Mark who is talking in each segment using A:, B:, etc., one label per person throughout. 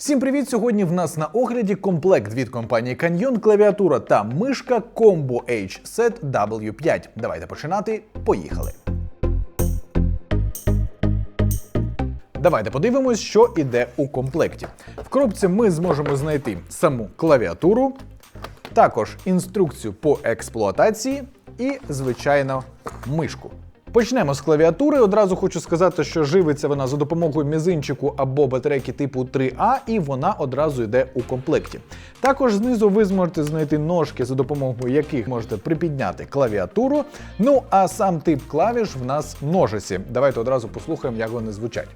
A: Всім привіт! Сьогодні в нас на огляді комплект від компанії Canyon, клавіатура та мишка Combo H Set W5. Давайте починати. Поїхали. Давайте подивимось, що іде у комплекті. В коробці ми зможемо знайти саму клавіатуру, також інструкцію по експлуатації і, звичайно, мишку. Почнемо з клавіатури. Одразу хочу сказати, що живиться вона за допомогою мізинчику або батарейки типу 3А, і вона одразу йде у комплекті. Також знизу ви зможете знайти ножки, за допомогою яких можете припідняти клавіатуру. Ну а сам тип клавіш в нас ножиці. Давайте одразу послухаємо, як вони звучать.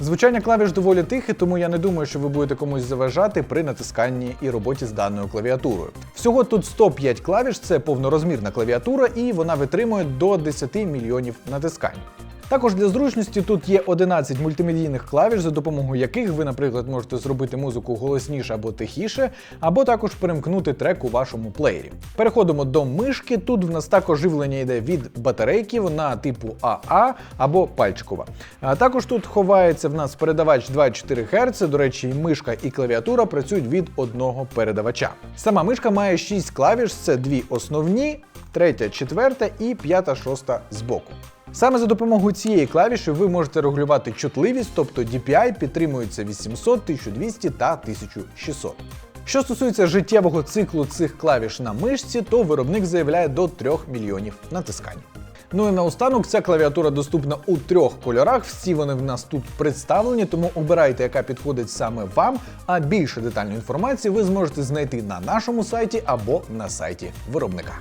A: Звучання клавіш доволі тихе, тому я не думаю, що ви будете комусь заважати при натисканні і роботі з даною клавіатурою. Всього тут 105 клавіш, це повнорозмірна клавіатура, і вона витримує до 10 мільйонів натискань. Також для зручності тут є 11 мультимедійних клавіш, за допомогою яких ви, наприклад, можете зробити музику голосніше або тихіше, або також перемкнути трек у вашому плеєрі. Переходимо до мишки. Тут в нас також живлення йде від батарейки, вона типу АА або пальчикова. А також тут ховається в нас передавач 2,4 Гц. До речі, і мишка і клавіатура працюють від одного передавача. Сама мишка має 6 клавіш: це дві основні, третя, четверта і п'ята, шоста збоку. Саме за допомогою цієї клавіші ви можете регулювати чутливість, тобто DPI підтримується 800, 1200 та 1600. Що стосується життєвого циклу цих клавіш на мишці, то виробник заявляє до 3 мільйонів натискань. Ну і наостанок ця клавіатура доступна у трьох кольорах. Всі вони в нас тут представлені, тому обирайте, яка підходить саме вам. А більше детальної інформації ви зможете знайти на нашому сайті або на сайті виробника.